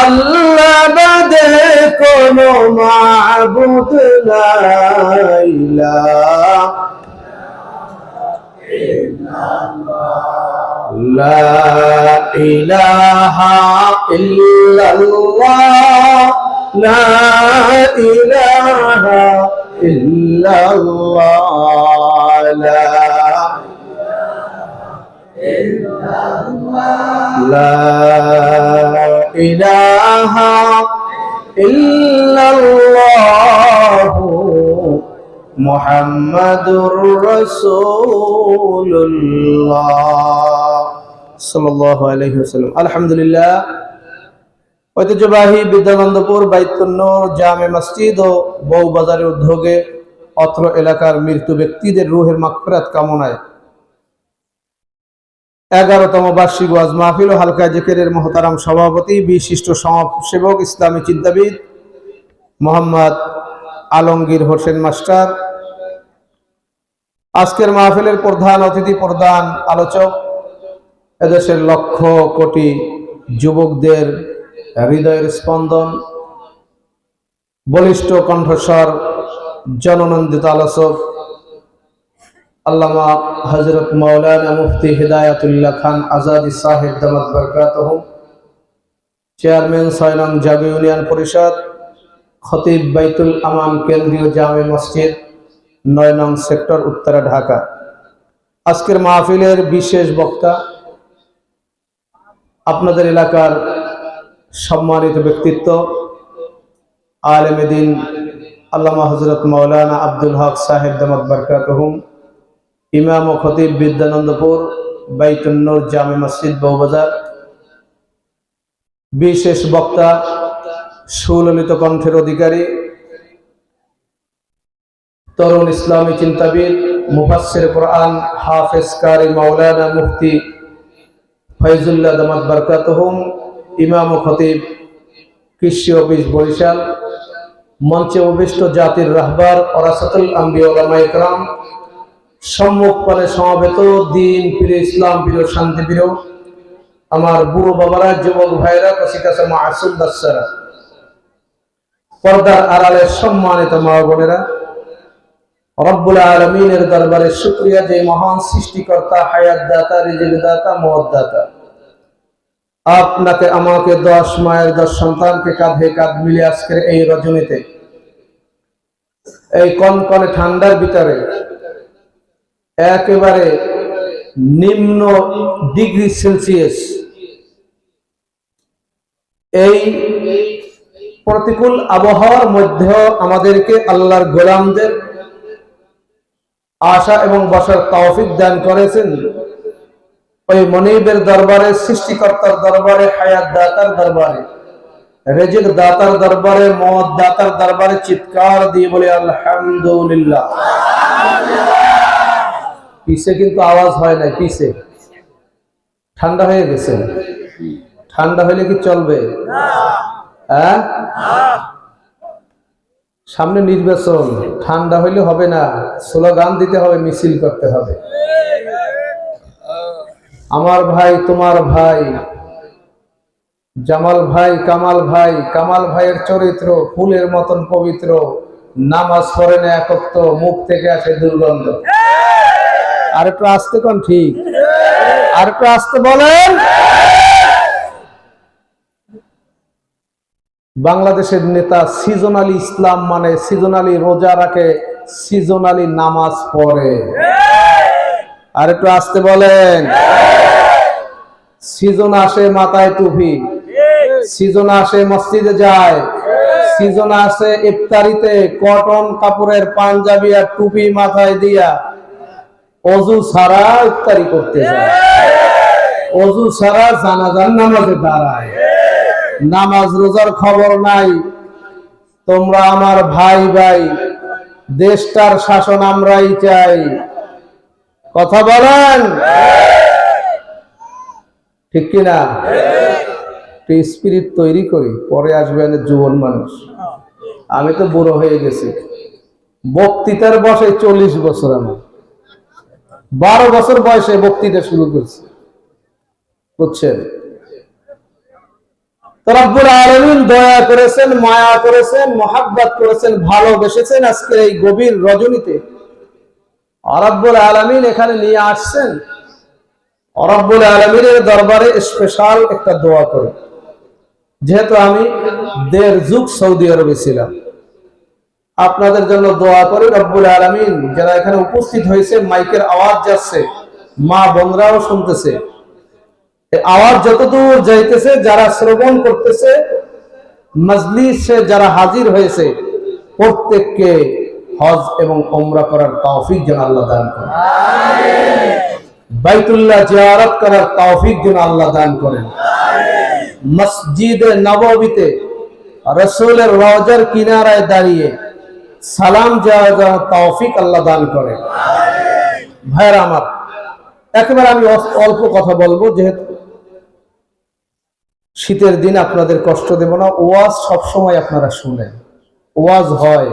আল্লাহ বাদে কোন মাবুদ লাইলা লা ইলাহা ইল্লাল্লাহ লা ইলাহা ইল্লাল্লাহ। لا إله إلا الله لا لا إله إلا الله মোহাম্মদুর রসুল্লাহ সাল্লাল্লাহু আলাইহি ওয়াসাল্লাম আলহামদুলিল্লাহ ঐতিহ্যবাহী বিদ্যানন্দপুর বাইতুন্নূর জামে মসজিদ ও বউবাজারের উদ্যোগে অত্র এলাকার মৃত্যু ব্যক্তিদের রুহের মাগফিরাত কামনায়। এগারোতম বার্ষিক ওয়াজ মাহফিল ও হালকা জেকেরের মহতারাম সভাপতি, বিশিষ্ট সমাজসেবক, ইসলামী চিন্তাবিদ মোহাম্মদ আলমগীর হোসেন মাস্টার। আজকের মাহফিলের প্রধান অতিথি, প্রধান আলোচক, এদেশের লক্ষ কোটি যুবকদের হৃদয়ের স্পন্দন, বলিষ্ঠ কণ্ঠস্বর জননন্দিত আলোচক, আল্লামা হজরত মৌলানা মুফতি হিদায়াতুল্লাহ খান আজাদি সাহেব দামাত বরকাতহ, চেয়ারম্যান ছয় নং জাগো ইউনিয়ন পরিষদ, খতিব বাইতুল আমান কেন্দ্রীয় জামে মসজিদ, নয় নং সেক্টর উত্তরা ঢাকা। আজকের মাহফিলের বিশেষ বক্তা আপনাদের এলাকার সম্মানিত ব্যক্তিত্ব আলেমেদিন আল্লামা হজরত মৌলানা আব্দুল হক সাহেব দামাত বরকাতহুম, ইমাম ও খতিব বিদ্যানন্দপুর, বাইতুন্নুর জামে মসজিদ বউবাজার। বিশেষ বক্তা, সুললিত কণ্ঠের অধিকারী, তরুণ ইসলামী চিন্তাবিদ, মুফাসসির কোরআন হাফেজ কারি মাওলানা মুফতি ফয়জুল্লাহ দামাত বরকাতহুম, ইমাম ও খতিব কৃষি অফিস বরিশাল। মঞ্চে অভিষ্ট জাতির রাহবার ওরাসাতুল ওলামা সম্মুখ পানে সমাবেত, দিন প্রিয় ইসলাম প্রিয় শান্তি প্রিয় আমার বুড়ো বাবারা, যুবক ভাইরা কসিকাছে মাসুম বাচ্চারা। পর্দার আড়ালের সম্মানিত মা বোনেরা, রব্বুল আলমিনের দরবারে শুক্রিয়া যে মহান সৃষ্টিকর্তা হায়াত দাতা রিজিক দাতা মহৎ দাতা আপনাকে, আমাকে দশ মায়ের দশ সন্তানকে কাঁধে কাঁধ মিলে আজকের এই রজনীতে এই কনকনে ঠান্ডার ভিতরে একেবারে নিম্ন ডিগ্রি সেলসিয়াস। এই প্রতিকূল আবহাওয়ার মধ্যেও আমাদেরকে আল্লাহর গোলামদের আশা এবং বসার তৌফিক দান করেছেন। ওই মনিবের দরবারে, সৃষ্টিকর্তার দরবারে হায়াত দাতার দরবারে। রেজিক দাতার দরবারে মদ দাতার দরবারে চিৎকার দিয়ে বলে, আলহামদুলিল্লাহ। পিছে কিন্তু আওয়াজ হয় না পিছে। ঠান্ডা হয়ে গেছে। ঠান্ডা হলে কি চলবে? হ্যাঁ? সামনে নির্বাচন, ঠান্ডা হইলে হবে না। স্লোগান দিতে হবে, মিছিল করতে হবে। আমার ভাই, তোমার ভাই জামাল ভাই, কামাল ভাই, কামাল ভাইয়ের চরিত্র, ফুলের মতন পবিত্র। নামাজ পড়ে না একত্র মুখ থেকে আসে দুর্গন্ধ। আর একটু আসতে কোন ঠিক? আর একটু আসতে বলেন। বাংলাদেশের নেতা সিজনালি ইসলাম মানে সিজনালি রোজা রাখে সিজনালি নামাজ পড়ে। আর একটু আসতে বলেন। সিজন আসে মাথায় টুপি। সিজন আসে, মসজিদে যায়। সিজন আসে ইফতারিতে, কটন কাপড়ের পাঞ্জাবি আর টুপি মাথায় দিয়া অজু ছাড়া ইফতারি করতে যায়। অজু ছাড়া জানাজান নামাজে দাঁড়ায়। নামাজ রোজার খবর নাই। তোমরা আমার ভাই ভাই, দেশটার শাসন আমরাই চাই। কথা বলেন? ঠিক কিনা? স্পিরিট তৈরি করি, পরে আসবেন যুবন মানুষ। আমি তো বুড়ো হয়ে গেছি। বক্তৃতার বসে চল্লিশ বছর আমার বারো বছর বয়সে বক্তৃতা শুরু করছে। বুঝছেন? আলামিন দয়া করেছেন, মায়া করেছেন, মহাব্বত করেছেন, ভালোবেসেছেন আজকের এই গভীর রজনীতে। রব্বুল আলামিন এখানে নিয়ে আসছেন। রব্বুল আলমিনের দরবারে স্পেশাল একটা দোয়া করে যেহেতু আমি দেড় যুগ সৌদি আরবে ছিলাম। আপনাদের জন্য দোয়া করে রব্বুল আলমিন যারা এখানে উপস্থিত হয়েছে মাইকের আওয়াজ যাচ্ছে মা বোনরাও শুনতেছে। আওয়াজ যতদূর যাইতেছে যারা শ্রবণ করতেছে মজলিসে যারা হাজির হয়েছে প্রত্যেককে হজ এবং ওমরা করার তৌফিক যেন আল্লাহ দান করে বাইতুল্লাহ জিয়ারত করার তৌফিক যেন আল্লাহ দান করেন। মসজিদে নববীতে রসুলের রওজার কিনারায় দাঁড়িয়ে সালাম দেওয়ার তৌফিক আল্লাহ দান করেন। ভাইরা আমার, একেবারে আমি অল্প কথা বলব, যেহেতু শীতের দিন আপনাদের কষ্ট দেব না, ওয়াজ সবসময় আপনারা শুনেন। ওয়াজ হয়,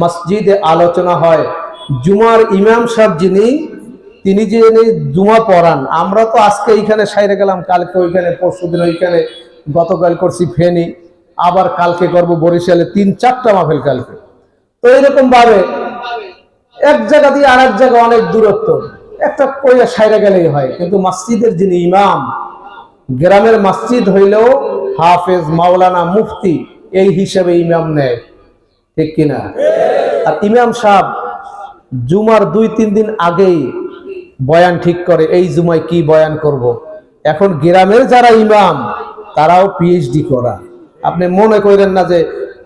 মসজিদে আলোচনা হয়, জুমার ইমাম সাহেব যিনি তিনি যে জুমা পড়ান, আমরা তো আজকে এইখানে সাইরে গেলাম, কালকে ওইখানে পরশুদিন ওইখানে, গতকাল করছি ফেনি, আবার কালকে করব বরিশালে, তিন চারটা মাহফিল কালকে। তো এইরকম ভাবে এক জায়গা দিয়ে আর এক জায়গা অনেক দূরত্ব, একটা কইয়া সাইরে গেলেই হয়, কিন্তু মসজিদের যিনি ইমাম, গ্রামের মসজিদ হইলেও হাফেজ মাওলানা মুফতি এই হিসেবে ইমাম নেয়, ঠিক কিনা? আর ইমাম সাহেব জুমার দুই, তিন দিন আগেই বয়ান ঠিক করে, এই জুমায় কি বয়ান করব। এখন গ্রামের যারা ইমাম, তারাও পিএইচডি করা। আপনি মনে করেন না যে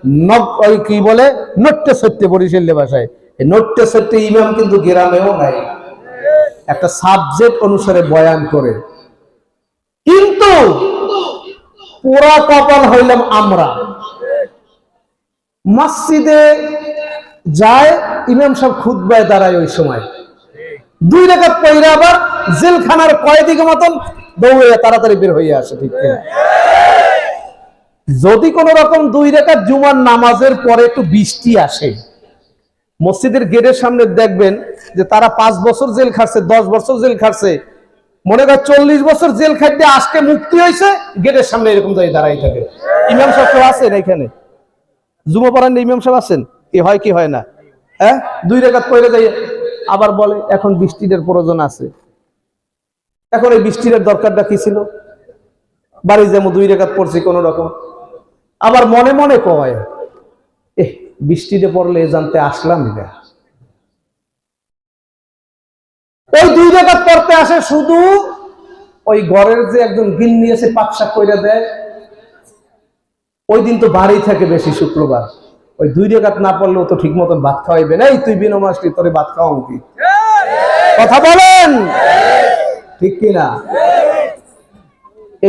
নব কি বলে? নট্টে সত্যে বরিশাল্য ভাষায়। এই নট্টে সত্যে ইমাম কিন্তু গ্রামেও নাই। একটা সাবজেক্ট অনুসারে বয়ান করে। কিন্তু পুরা কপাল হইলাম আমরা। মসজিদে যায় ইমাম সাহেব খুদ্বায় দাঁড়ায় ওই সময়। দুই রেখাত পইরা আবার জেলখানার কয়েদিকে মতন দৌড়ে তাড়াতাড়ি বের হয়ে আসে, ঠিক যদি কোন রকম দুই রেখাত জুমার নামাজের পরে একটু বৃষ্টি আসে, মসজিদের গেটের সামনে দেখবেন যে তারা পাঁচ বছর জেল খাটছে, দশ বছর জেল খাটছে। মনে কর চল্লিশ বছর জেল খাটতে আজকে মুক্তি হয়েছে, গেটের সামনে এরকম দাঁড়িয়ে দাঁড়াই থাকে। ইমাম সাহেব আছেন এখানে? পড়ান ইমাম সাহেব আছেন? কি হয় কি হয় না? হ্যাঁ? দুই রেখাত পড়ে যাই আবার বলে, এখন বৃষ্টির প্রয়োজন আছে। এখন এই বৃষ্টির দরকারটা কি ছিল? বাড়ি যেমন দুই রেখাত পড়ছি কোন রকম। আবার মনে মনে কয় এ বৃষ্টিতে পড়লে জানতে আসলাম ওই দুই রেখাত পড়তে আসে শুধু ওই ঘরের যে একজন গিন্নি নিয়েছে পাকশাক কইরা দেয়। ওই দিন তো বাড়ি থাকে বেশি শুক্রবার। ওই দুই রেখাত না পড়লেও তো ঠিক মতন ভাত খাওয়াইবে না। তুই বিনো মাসটি তোরে ভাত খাওয়াও কি? কথা বলেন? ঠিক কিনা?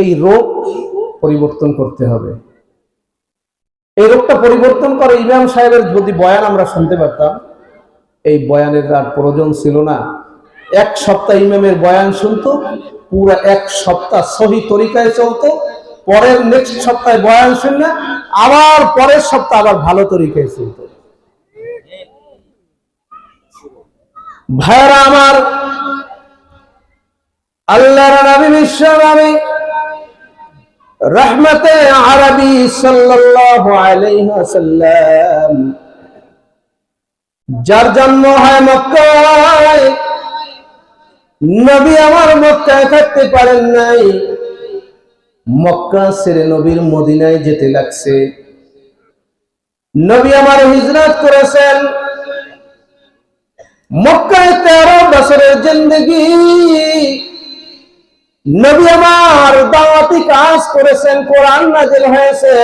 এই রোগ পরিবর্তন করতে হবে। এই রোগটা পরিবর্তন করে ইমাম সাহেবের যদি বয়ান আমরা শুনতে পারতাম, এই বয়ানের আর প্রয়োজন ছিল না। এক সপ্তাহ ইমামের বয়ান শুনতো, পুরো এক সপ্তাহ সহি তরিকায় চলতো পরের নেক্সট সপ্তাহে বয়ান শুনলে, আবার পরের সপ্তাহ আবার ভালো তরিকায় চলতো ভাইরা আমার, আল্লাহর নবী বিশ্ব নবী, রহমতে আরবি সাল্লাল্লাহু যার জন্ম হয় মক্কায়, নবী আমার মক্কায় থাকতে পারেন নাই। মক্কা ছেড়ে নবীর মদিনায় যেতে লাগছে। নবী আমার হিজরত করেছেন। মক্কায় তেরো বছরের জিন্দগি। নবী আমার দাওয়াতি কাজ করেছেন, কোরআন নাজিল হয়েছে।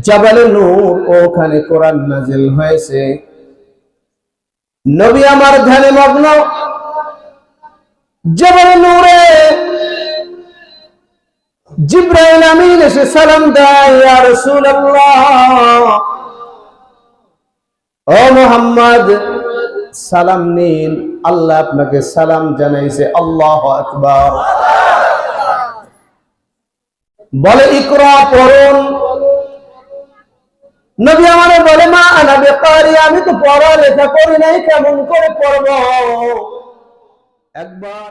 জাবালে নূর, ওখানে কোরআন নাজিল হয়েছে। নবী আমার ধ্যানে মগ্ন। জাবালে নূরে জিব্রাইল আমিন এসে সালাম দেয়, ইয়া ও মোহাম্মদ, সালাম নিন। আল্লাহ আপনাকে সালাম জানাইছে, আল্লাহ আকবার। বলে, ইকরা, পড়ুন। নবী আমারে বলে, মা আনা বেকারি, আমি তো পড়া লেখা করি নাই, কেমন করে পড়ব? একবার